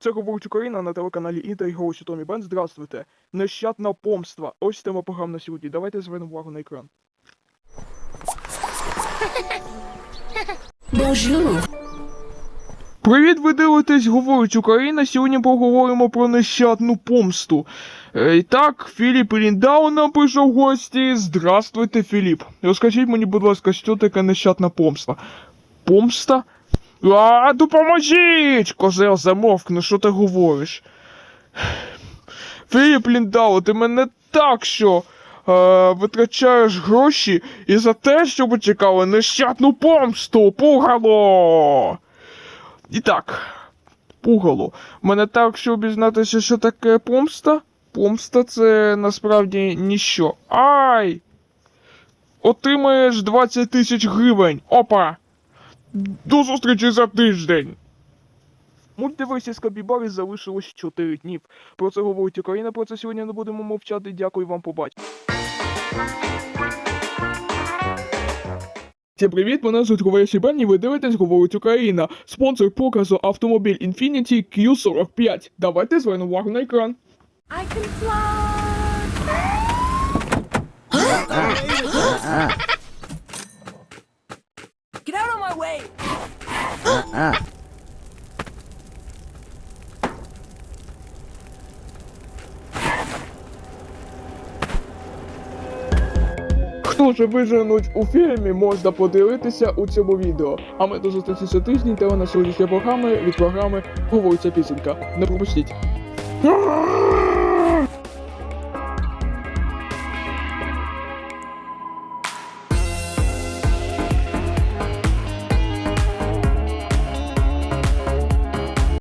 Це говорить Україна на телеканалі Інтер і голосі Томі Бен. Здравствуйте. Нещадна помства. Ось тема програм на сьогодні. Давайте звернемо увагу на екран. Bonjour. Привіт, ви дивитесь, говорить Україна. Сьогодні поговоримо про нещадну помсту. Е, І так, Філіп Ліндау нам прийшов в гості. Здравствуйте, Філіп. Розкажіть мені, будь ласка, що таке нещадна помста? Помста? А, допоможіть! Козел, замовкни, що ти говориш? Філіп Ліндау, ти мене так що е, витрачаєш гроші і за те, щоб чекали нещадну помсту, пугало! І так, пугало. Мене так, щоб дізнатися, що таке помста? Помста це насправді ніщо. Ай! Отримаєш 20 тисяч гривень. Опа! До зустрічі за тиждень. Мультиверсії з Кабібари залишилось 4 днів. Про це говорить Україна, про це сьогодні не будемо мовчати. Дякую вам, побачення. Всім привіт, мене звуть Говарясі Бен, і ви дивитесь Говорить Україна. Спонсор показу автомобіль Infiniti Q45. Давайте звернемо увагу на екран. I can fly. Хто же виженуть у фільмі, можна подивитися у цьому відео. А ми до зустрічі тиждень та на сьогоднішньої програми від програми Говориться пісенька. Не пропустіть.